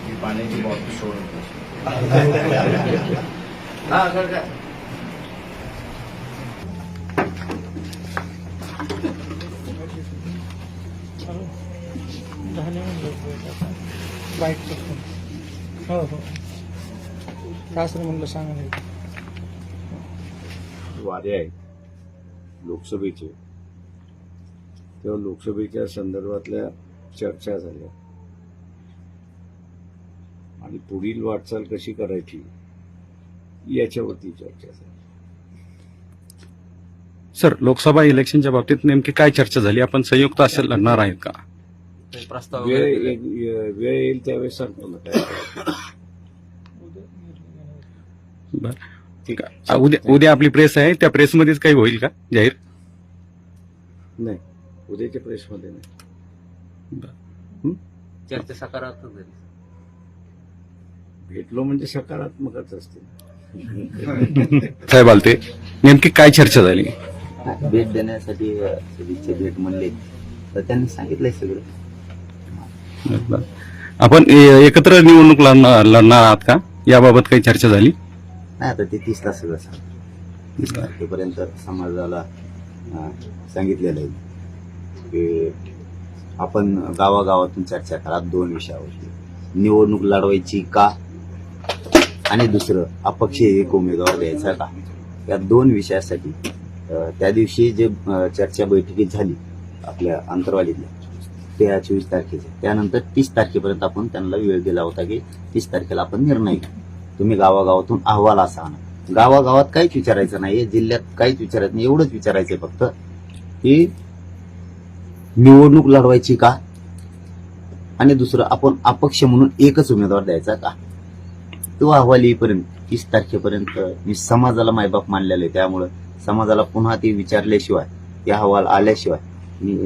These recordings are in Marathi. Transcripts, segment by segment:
ही पाण्याची बॉटल सोडत हा काय बाईक हो हो. सासरे म्हणलं सांगा नाही वारे आहेत. लोकसभेचे. तेव्हा लोकसभेच्या संदर्भातल्या चर्चा झाल्या आणि पुढील वाटचाल कशी करायची? याच्यावरती चर्चा झाली. सर लोकसभा इलेक्शनच्या बाबतीत नेमकी काय चर्चा झाली? आपण संयुक्त असेल लढणार आहेत का? प्रस्ताव वेळ वेळ येईल त्यावेळेस सांगतो ना काय. ठीक आहे. उद्या उद्या आपली प्रेस आहे. त्या प्रेसमध्येच काही होईल का? जाहीर? नाही. उद्याच्या प्रेसमध्ये नाही. चर्चा सकारात्मक झाली. भेटलो म्हणजे सकारात्मकच असते. साहेब आलते. नेमकी काय चर्चा झाली? भेट देण्यासाठी अ, सदिच्छा भेट म्हणले. तर त्यांनी सांगितलंय सगळं. बर. आपण ए- एकत्र निवडणूक लढणार लढणार आहात का? याबाबत काही चर्चा झाली? नाही आता ते तीस तास सगळं सांग तीस तारखेपर्यंत समाजाला अ, सांगितलेलं आहे. की आपण गावागावातून चर्चा करा. दोन विषयावर निवडणूक लढवायची का? आणि दुसरं अपक्ष एक उमेदवार द्यायचा का? या दोन विषयासाठी त्या दिवशी जे चर्चा बैठकीत झाली आपल्या अंतरवालीतल्या त्या चोवीस तारखेच्या त्यानंतर तीस तारखेपर्यंत आपण त्यांना वेळ दिला होता की तीस तारखेला आपण निर्णय घेऊ तुम्ही गावागावातून अहवाल असा आणा. गावागावात काहीच विचारायचं नाही जिल्ह्यात काहीच विचारायचं नाही एवढंच विचारायचं फक्त की निवडणूक लढवायची का? आणि दुसरं आपण अपक्ष म्हणून एकच उमेदवार द्यायचा का? तो अहवाल येईपर्यंत तीस तारखेपर्यंत मी समाजाला मायबाप मानलेलं आहे. त्यामुळं समाजाला पुन्हा ते विचारल्याशिवाय ते अहवाल आल्याशिवाय मी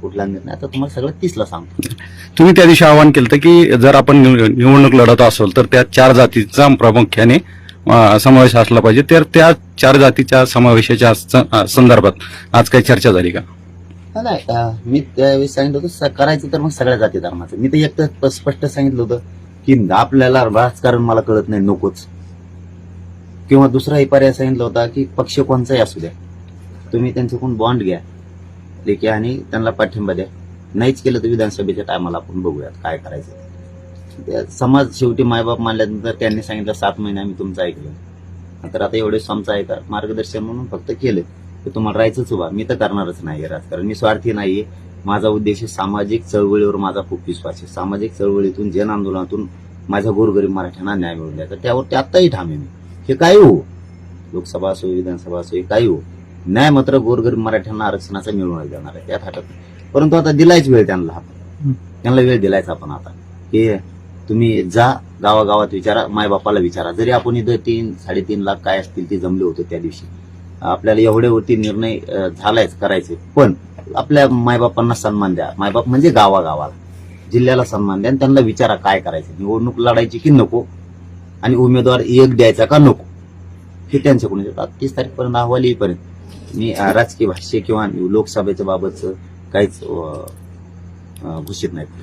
कुठला निर्णय? आता तुम्हाला सगळं तीसला सांगतो. तुम्ही त्या दिवशी आवाहन केलं की जर आपण निवडणूक लढत असेल तर त्या चार जातीचा प्रामुख्याने समावेश असला पाहिजे. तर त्या चार जातीच्या समावेशाच्या संदर्भात आज काही चर्चा झाली का? नाही मी त्यावेळी सांगितलं होतं करायचं तर मग सगळ्या जाती धर्माचं. मी तर एक तर स्पष्ट सांगितलं होतं की आपल्याला राजकारण मला कळत नाही नकोच. किंवा दुसराही पर्याय सांगितला होता की पक्ष कोणचाही असू द्या. तुम्ही त्यांच्याकडून बॉन्ड घ्या. लेखी आणि त्यांना पाठिंबा द्या. नाहीच केलं तर विधानसभेच्या टायमाला आपण बघूयात काय करायचं समाज शेवटी मायबाप मानल्यानंतर त्यांनी सांगितलं सात महिने आम्ही तुमचं ऐकलं. तर आता एवढे आमचं ऐका मार्गदर्शन म्हणून फक्त केलं. की तुम्हाला राहायचंच उभा. मी तर करणारच नाही राजकारण. मी स्वार्थी नाहीये. माझा उद्देश सामाजिक चळवळीवर माझा खूप विश्वास आहे. सामाजिक चळवळीतून जन आंदोलनातून माझ्या गोरगरीब मराठ्यांना न्याय मिळून द्यायचा. त्यावर ते आत्ताही ठाम मी. हे काय हो? लोकसभा असो विधानसभा असो हे काही हो? न्याय मात्र गोरगरीब मराठ्यांना आरक्षणाचा मिळवून देणार आहे. त्यात हटत. परंतु आता दिलायच वेळ त्यांना. आपण त्यांना वेळ दिलायच आपण आता. की तुम्ही जा गावागावात विचारा मायबापाला विचारा. जरी आपण इथं तीन साडेतीन लाख काय असतील ते जमले होते त्या दिवशी. आपल्याला एवढ्यावरती निर्णय झालायच करायचे. पण आपल्या मायबापांना सन्मान द्या. मायबाप म्हणजे गावागावाला. जिल्ह्याला सन्मान द्या आणि त्यांना विचारा काय करायचं. निवडणूक लढायची की नको? आणि उमेदवार एक द्यायचा का नको? हे त्यांच्याकडून येतात. तीस तारीखपर्यंत अहवाल येईपर्यंत. मी राजकीय भाष्य किंवा लोकसभेच्या बाबतचं काहीच घोषित नाही करू